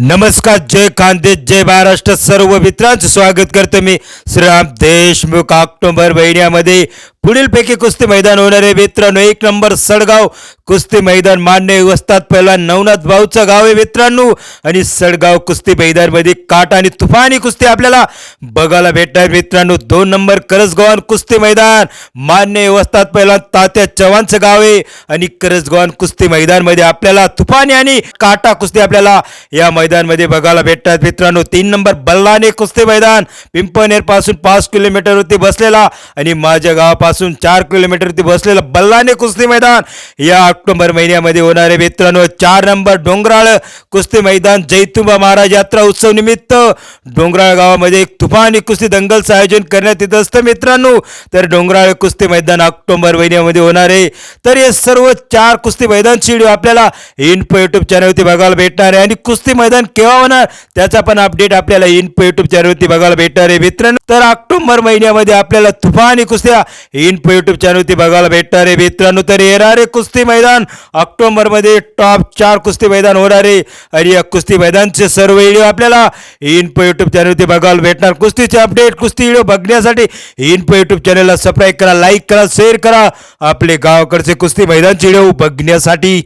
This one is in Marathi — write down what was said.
नमस्कार जय खानदेश जय महाराष्ट्र. सर्व मित्रांचं स्वागत करतो मी श्रीराम देशमुख. ऑक्टोबर महिन्यामध्ये पुढीलपैकी कुस्ती मैदान होणारे मित्रांनो एक नंबर सडगाव कुस्ती मैदान मान्य वस्तात पहिला नवनाथ भाऊचं गाव आहे मित्रांनो. आणि सडगाव कुस्ती मैदानमध्ये काट आणि तुफानी कुस्ती आपल्याला बघायला भेटणार. मित्रांनो दोन नंबर करसगव्हाण कुस्ती मैदान. मान्य वस्तात पहिला तात्या चव्हाणचं गाव आहे. आणि करसगव्हाण कुस्ती मैदानमध्ये आपल्याला तुफानी आणि काटा कुस्ती आपल्याला या मैदानमध्ये बघायला भेटतात मित्रांनो तीन नंबर बल्लाने कुस्ती मैदान. पिंपनेरपासून पाच किलोमीटरवरती बसलेला आणि माझ्या गावापासून चार किलोमीटरवरती बसलेला बल्लाने कुस्ती मैदान. या ऑक्टोबर महिन्यामध्ये होणारे मित्रांनो चार नंबर डोंगराळ कुस्ती मैदान जैतुंबा महाराज यात्रा उत्सव निमित्त डोंगराळ गावामध्ये एक तुफानी कुस्ती दंगलचं आयोजन करण्यात येत असतं मित्रांनो. तर डोंगराळ कुस्ती मैदान ऑक्टोबर महिन्यामध्ये होणार आहे. तर हे सर्व चार कुस्ती मैदानची व्हिडिओ आपल्याला इन्फो युट्यूब चॅनलवरती बघायला भेटणार आहे. आणि कुस्ती मैदान केव्हा होणार? त्याचा पण अपडेट आपल्याला इन्फो युट्यूब चॅनलवरती बघायला भेटणार आहे मित्रांनो. तर ऑक्टोबर महिन्यामध्ये आपल्याला तुफानी कुस्त्या इन्फो युट्यूब चॅनलवरती बघायला भेटणार आहे मित्रांनो. तर येणारे कुस्ती मैदान मैदान. ऑक्टोबरमध्ये टॉप चार कुस्ती मैदान होणार आहे आणि या कुस्ती मैदानचे सर्व व्हिडिओ आपल्याला इन्फो यूट्यूब चॅनलवरती बघायला भेटणार. कुस्तीचे अपडेट कुस्ती व्हिडिओ बघण्यासाठी इन्फो यूट्यूब चॅनलला सबस्क्राईब करा लाईक करा शेअर करा. आपले गावाकडचे कुस्ती मैदानचे व्हिडिओ बघण्यासाठी.